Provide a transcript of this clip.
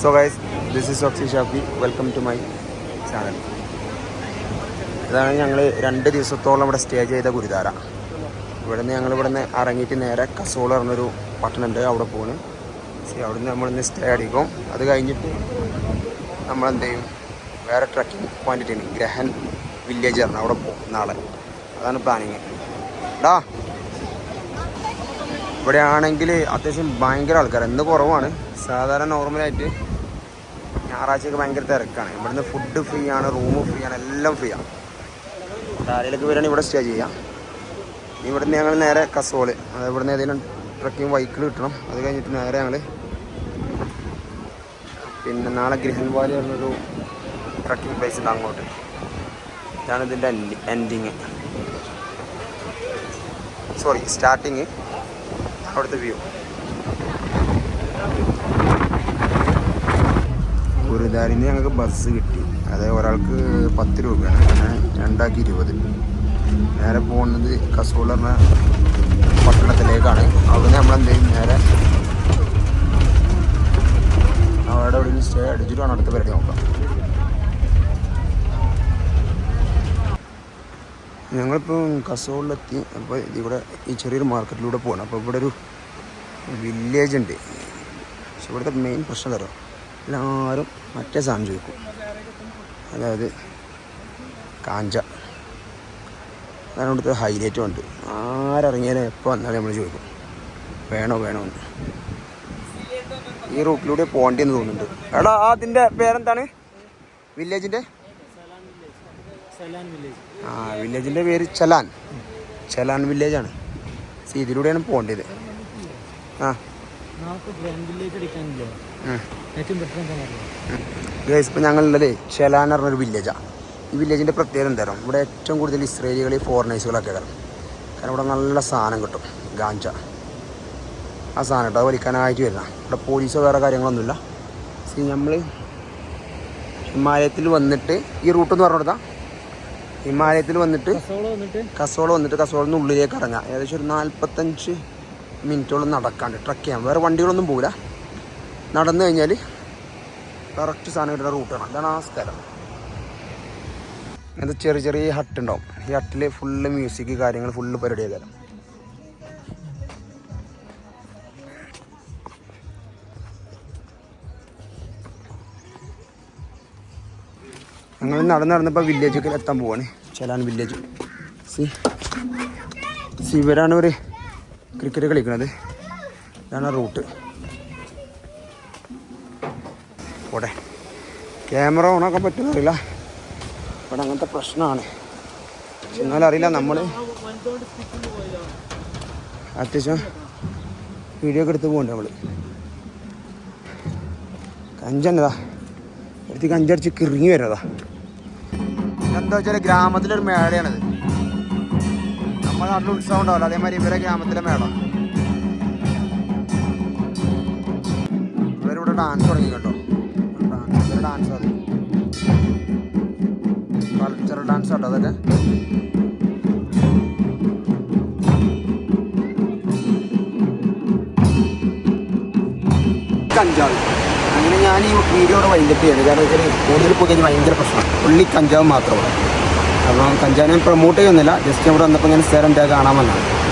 So guys this is oxy Shafi welcome to my channel ഇതാണ് ഞങ്ങൾ രണ്ട് ദിവസത്തോളം ഇവിടെ സ്റ്റേ ചെയ്ത ഗുരുദ്വാര ഇവിടുന്ന് ഞങ്ങൾ ഇവിടുന്ന് ഇറങ്ങിയിട്ട് നേരെ കസോൾ പറഞ്ഞൊരു പട്ടണമുണ്ട് അവിടെ പോകണം സി അവിടുന്ന് നമ്മളിന്ന് സ്റ്റേ അടിക്കും. അത് കഴിഞ്ഞിട്ട് നമ്മളെന്ത് ചെയ്യും വേറെ ട്രക്കിംഗ് പോയിന്റ് ഉണ്ട് ഗ്രഹൻ വില്ലേജ് ആണ് അവിടെ പോകും നാളെ. അതാണ് പ്ലാനിങ് ഡാ ഇവിടെയാണെങ്കിൽ അത്യാവശ്യം ഭയങ്കര ആൾക്കാർ ഇന്ന് കുറവാണ്? സാധാരണ നോർമലായിട്ട് ഞായറാഴ്ചയൊക്കെ ഭയങ്കര തിരക്കാണ്. ഇവിടുന്ന് ഫുഡ് ഫ്രീ ആണ് റൂം ഫ്രീ ആണ് എല്ലാം ഫ്രീ ആണ്. ഡാലയിലേക്ക് വരികയാണെങ്കിൽ ഇവിടെ സ്റ്റേ ചെയ്യാം. ഇവിടുന്ന് ഞങ്ങൾ നേരെ കസോൾ. അത് ഇവിടുന്ന് ഏതെങ്കിലും ട്രക്കിങ് വൈക്കിൾ കിട്ടണം. അത് കഴിഞ്ഞിട്ട് നേരെ ഞങ്ങൾ പിന്നെ നാളെ ഗ്രഹൻ വാലി പറഞ്ഞൊരു ട്രക്കിംഗ് പ്ലേസ് ഉണ്ട് അങ്ങോട്ട്. ഇതാണ് ഇതിന്റെ എൻഡിങ് സോറി സ്റ്റാർട്ടിങ് അവിടുത്തെ വ്യൂ നിന്ന് ഞങ്ങൾക്ക് ബസ് കിട്ടി. അതായത് ഒരാൾക്ക് പത്ത് രൂപയാണ്. അങ്ങനെ രണ്ടാക്കി ഇരുപത്. നേരെ പോകുന്നത് കസോൾ എന്ന പട്ടണത്തിലേക്കാണ്. അവിടെ നമ്മൾ ചെയ്യും? നേരെ അവിടെ ഒരു സ്റ്റേ അടിച്ചിട്ട് വേണം അടുത്ത പരിപാടി നോക്കാം ഞങ്ങളിപ്പോൾ കസോളിലെത്തി അപ്പോൾ ഇതിവിടെ ഈ ചെറിയൊരു മാർക്കറ്റിലൂടെ പോകണം അപ്പോൾ ഇവിടെ ഒരു വില്ലേജ് ഉണ്ട്. പക്ഷെ ഇവിടുത്തെ മെയിൻ പ്രശ്നം തരാം എല്ലാവരും മറ്റേ സാധനം ചോദിക്കും. അതായത് കാഞ്ച. അതാണ് ഇവിടുത്തെ ഹൈലൈറ്റും ഉണ്ട് ആരിറങ്ങിയാലും എപ്പോൾ വന്നാലും നമ്മൾ ചോദിക്കും. വേണോ വേണോ എന്ന്. ഈ റൂട്ടിലൂടെ പോകേണ്ടിയെന്ന് തോന്നുന്നുണ്ട്. എടാ അതിന്റെ പേരെന്താണ്? വില്ലേജിന്റെ ആ വില്ലേജിന്റെ പേര് ചലാൻ. ചലാൻ വില്ലേജാണ്. ഇതിലൂടെയാണ് പോകേണ്ടത്. ആ. ഗൈസ് ഇപ്പം ഞങ്ങളുള്ളത് ഷെലാൻ എന്ന് പറഞ്ഞൊരു വില്ലേജാണ് ഈ വില്ലേജിന്റെ പ്രത്യേകത എന്തായാലും ഇവിടെ ഏറ്റവും കൂടുതൽ ഇസ്രേലികൾ ഫോറിനേഴ്സുകളൊക്കെ കാരണം കാരണം ഇവിടെ നല്ല സാധനം കിട്ടും. ഗാഞ്ച ആ സാധനം കേട്ടോ അത് വലിക്കാനായിട്ട് വരുന്ന ഇവിടെ പോലീസോ വേറെ കാര്യങ്ങളൊന്നുമില്ല. സി നമ്മൾ ഹിമാലയത്തിൽ വന്നിട്ട് ഈ റൂട്ട് എന്ന് പറഞ്ഞു കൊടുത്താൽ ഹിമാലയത്തിൽ വന്നിട്ട് കസോള വന്നിട്ട്? കസോളിൽ നിന്ന് ഉള്ളിലേക്ക് ഇറങ്ങാം. ഏകദേശം ഒരു നാൽപ്പത്തഞ്ച് മിനിറ്റോളം നടക്കാണ്ട്. ട്രക്ക് ചെയ്യാം വേറെ വണ്ടികളൊന്നും പോകില്ല നടന്നു കഴിഞ്ഞാൽ കറക്റ്റ് സാധനം കിട്ടുന്ന റൂട്ടാണ് അതാണ് ആ സ്ഥലം. അങ്ങനത്തെ ചെറിയ ചെറിയ ഹട്ട് ഉണ്ടാവും. ഈ ഹട്ടിൽ ഫുള്ള് മ്യൂസിക് കാര്യങ്ങൾ ഫുള്ള് പരിപാടി ചെയ്താലും ഞങ്ങൾ നടന്ന് നടന്നപ്പോൾ വില്ലേജൊക്കെ എത്താൻ പോവാണ്. ചെലാൻ വില്ലേജ് സി സി ഇവരാണ് ഒരു ക്രിക്കറ്റ് കളിക്കുന്നത് ഇതാണ് റൂട്ട്. പോട്ടെ. ക്യാമറ ഓണാക്കാൻ പറ്റുന്നറിയില്ല ഇവിടെ അങ്ങനത്തെ പ്രശ്നമാണ്. എന്നാലും അറിയില്ല നമ്മൾ അത്യാവശ്യം വീഡിയോ ഒക്കെ എടുത്ത് പോകണ്ടേ നമ്മൾ കഞ്ചന്നതാ. എടുത്ത് കഞ്ചടിച്ച് കിറങ്ങി വരുന്നതാ. എന്താ വെച്ചാൽ ഗ്രാമത്തിലൊരു മേളയാണിത്. നമ്മുടെ നാട്ടിൽ ഉത്സവം ഉണ്ടാവില്ല. അതേമാതിരി ഇവരെ ഗ്രാമത്തിലെ മേള ഇവരിവിടെ ഡാൻസ് തുടങ്ങി കേട്ടോ. ഡാൻസ് ഡാൻസ് അത്. കൾച്ചറൽ ഡാൻസ് കേട്ടോ അതൊക്കെ. അങ്ങനെ ഞാൻ ഈ വീഡിയോ വൈകിട്ട് ചെയ്യുന്നത് കാരണം വെച്ചാൽ കൂടുതൽ പോയി ഭയങ്കര പ്രശ്നമാണ്. ഉള്ളി കഞ്ചാവ് മാത്രമാണ് അപ്പം കഞ്ചാവിനെ പ്രൊമോട്ട് ചെയ്യുന്നില്ല. ജസ്റ്റ് ഇവിടെ വന്നപ്പോൾ ഇങ്ങനെ സ്ഥലം കാണാൻ വന്നതാണ്.